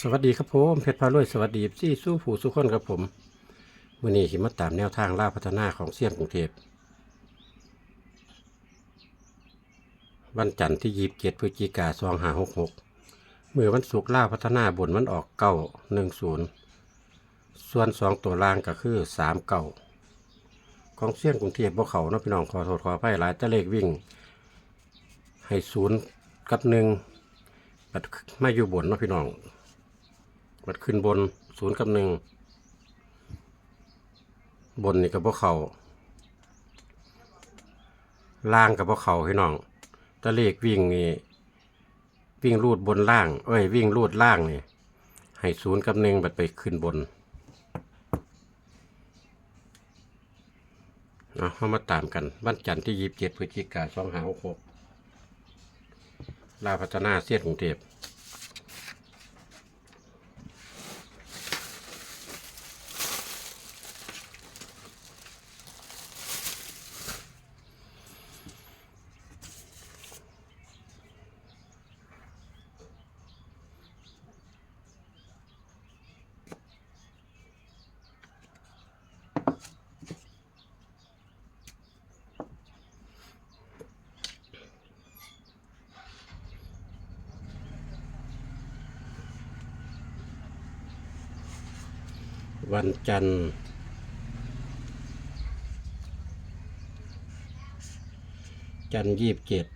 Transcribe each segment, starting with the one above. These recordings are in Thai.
สวัสดีครับผมเพชรพารวยสวัสดีซี่สู้ผู้สู้คนครับผมวันนี้ขิมาตามแนวทางล่าพัฒนาของเซียนกรุงเทพวันจันทร์ที่ยีบเจ็ดพฤศจิกาสองหาหกหกเมื่อวันศุกร์ล่าพัฒนาบนมันออกเก้าหนึ่งศูนย์ส่วนสองตัวล่างก็คือสามเก้าของเซียนกรุงเทพบ่เขาเนาะพี่น้องขอโทษขออภัยหลายตะเลขวิ่ง ให้ศูนย์กับหนึ่งมาอยู่บนเนาะพี่น้อง บัดขึ้นบนศูนย์กับหนึ่งบนนี่กับพวกเขาล่างกับพวกเขาพี่น้องตะเลขวิ่งนี่วิ่งรูดบนล่าง เอ้ยวิ่งรูดล่างนี่ให้ศูนย์กับหนึ่งบัดไปขึ้นบนเอาเข้ามาตามกันวันจันทร์ที่ยีิบเจ็ดพฤศจิกาสองหาหกหกลาพัฒนาเสียดกรุงเทพ วันจันทร์จันทร์ยี่สิบเจ็ด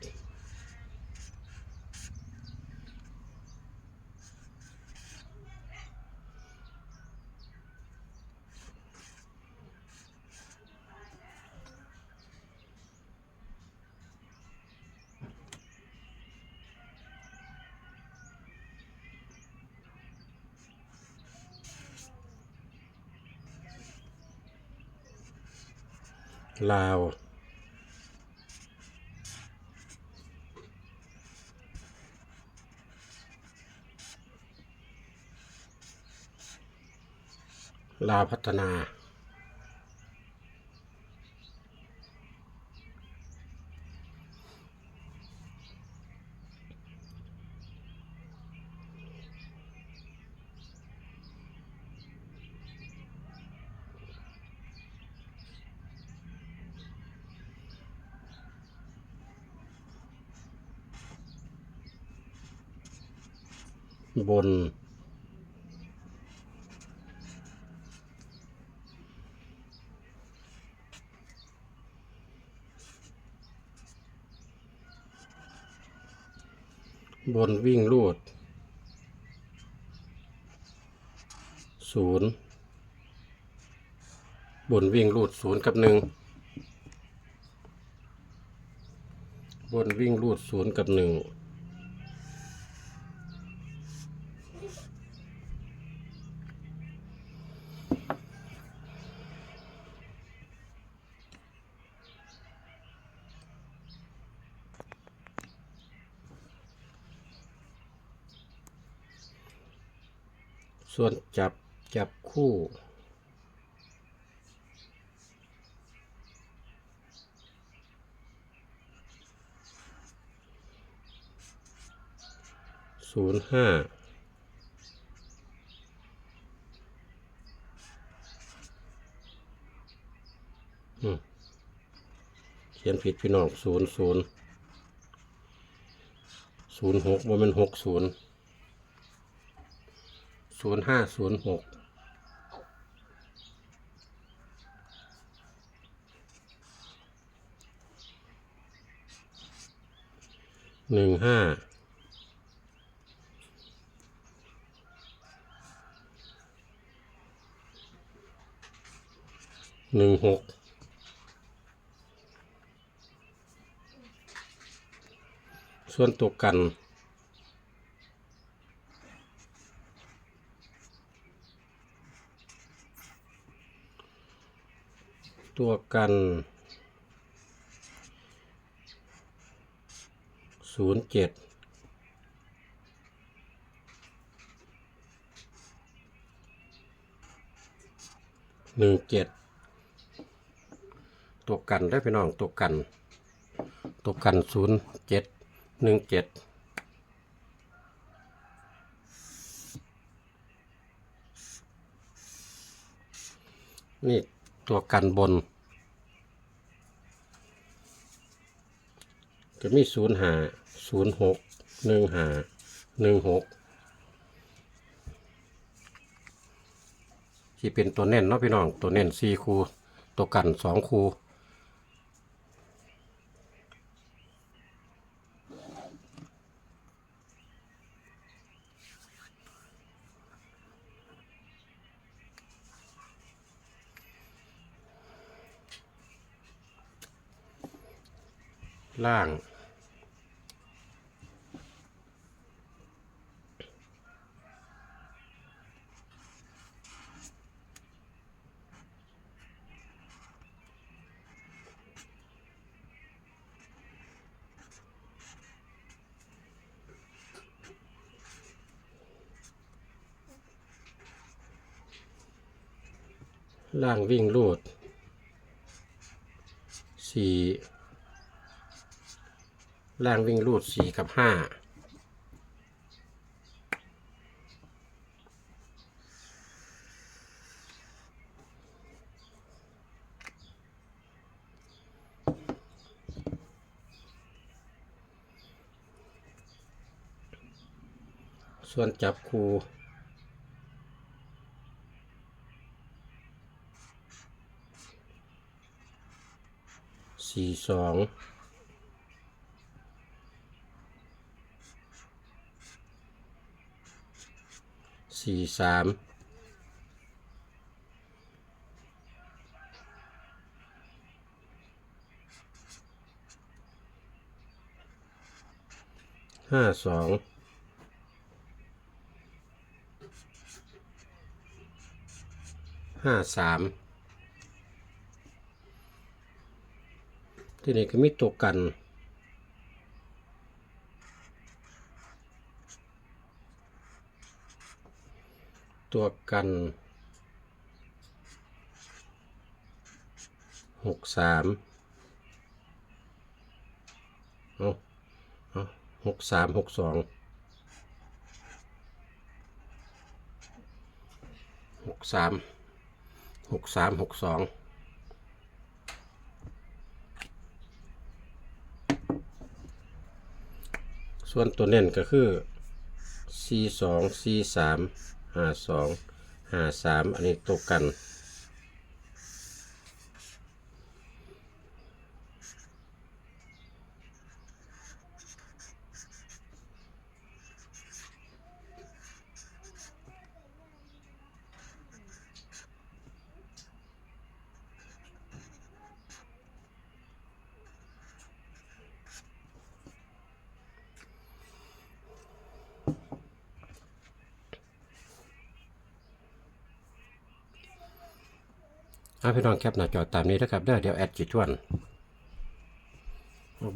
ลาว ลาวพัฒนา บน บนวิ่งลูดศูนย์บนวิ่งลูดศูนย์กับหนึ่งบนวิ่งลูดศูนย์กับหนึ่ง ส่วนจับจับคู่ ศูนย์ห้าเขียนผิดพี่น้องศูนย์ศูนย์ศูนย์หกว่ามันหกศูนย์ ศูนย์ห้าศูนย์หกหนึ่งห้าหนึ่งหกส่วนตัวกัน ตัวกันศูนย์เจ็ดหนึ่งเจ็ดตัวกันได้พี่น้องตัวกัน ตัวกันศูนย์เจ็ดหนึ่งเจ็ดนี่ ตัวกันบน จะมีศูนย์หาศูนย์หกหนึ่งหาหนึ่งหกที่เป็นตัวเน้นเนาะพี่น้อง ตัวเน้นสี่คู ตัวกันสองคู ล่าง ล่างวิ่งลูดสี่ ล่างวิ่งรูดสี่กับห้าส่วนจับคูสี่สอง สี่สามห้าสองห้าสามที่นี่ก็มีตัวกัน ตัวกันหกสามเอาเอาหกสามหกสองหกสามหกสามหกสองส่วนตัวเน้นก็คือ C สอง C สาม ห้าสองห้าสามอันนี้ตกกัน เอาพี่น้องแคปหน้าจอตามนี้นะครับเด้อเดี๋ยวแอดจิตวน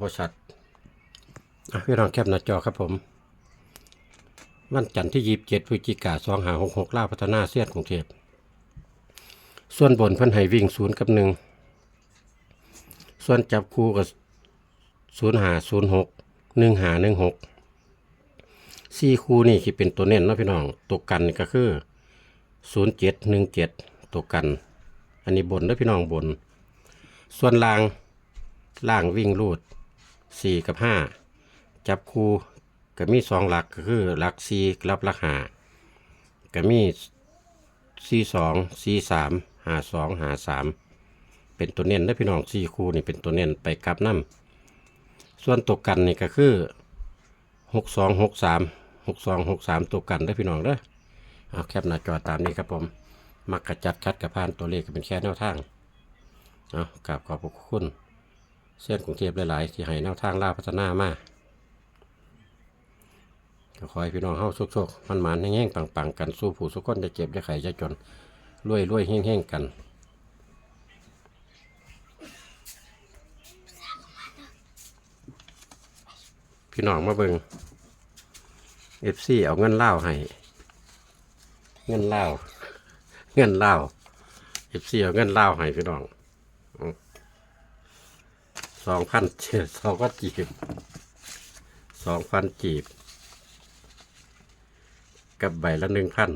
บริษัทอะพี่น้องแคปหน้าจอครับผมวันจันทร์ที่ยีิบเจ็ดพฤศจิกาสองหาหกหกล่าพัฒนาเสียนกรุงเทพส่วนบนเพิ่นให้วิ่งศูนย์กับหนึ่งส่วนจับคู่กับศูนย์หาศูนย์หกหนึ่งหาหนึ่งหกสี่คู่นี่ที่เป็นตัวเน้นนะพี่น้องตัวกันก็คือศูนย์เจ็ดหนึ่งเจ็ดตัวกัน อันนี้บนแล้วพี่น้องบน ส่วนล่างล่างวิ่งรูดสี่กับห้าจับคู่ก็มีสองหลักก็คือหลักสี่รับหลักหาก็มีสี่สองสี่สามหาสองหาสามเป็นตัวเน้นแล้วพี่น้องสี่คู่นี่เป็นตัวเน้นไปกลับน้ำส่วนตัวกันนี่ก็คือหกสองหกสามหกสองหกสามตัวกันได้พี่น้องเด้อเอาแคปหน้าจอตามนี้ครับผม มักกระจัดคัดกระพานตัวเลขก็เป็นแค่แนวทางเอากราบขอบพระคุณเส้นกรุงเทพหลาย ๆ ที่ให้แนวทางล่าพัฒนามาก็ขอให้พี่น้องเฮาโชคๆมันหมานแห้งๆปังๆ กันสู้ผู้สุกคนจะเจ็บจะไข้จะจนรวยรวยแห้งๆกันพี่น้องมาเบิงเอฟซีเอาเงินเล่าให้ เงินเล่า งินเล่าเอฟซีเอาเงินเล่าให้พี่น้องสองพันเจ็ดสองพันจีบสองพันจีบ กับใบละหนึ่งพัน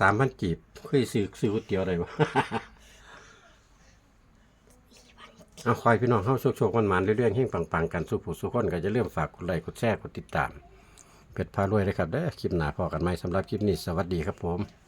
สามพันกีบเคยซื้อซื้อก๋วยเตี๋ยวอะได้บ่เอาคอยพี่น้องเข้าโชคๆมันมันเรื่อยๆเฮงปังๆ กันสู้ผู้สู้คนก็จะเริ่มฝากกดไลค์กดแชร์กดติดตาม เพชรพารวยเลยครับเด้อคลิปหน้าพอกันไหมสำหรับคลิปนี้สวัสดีครับผม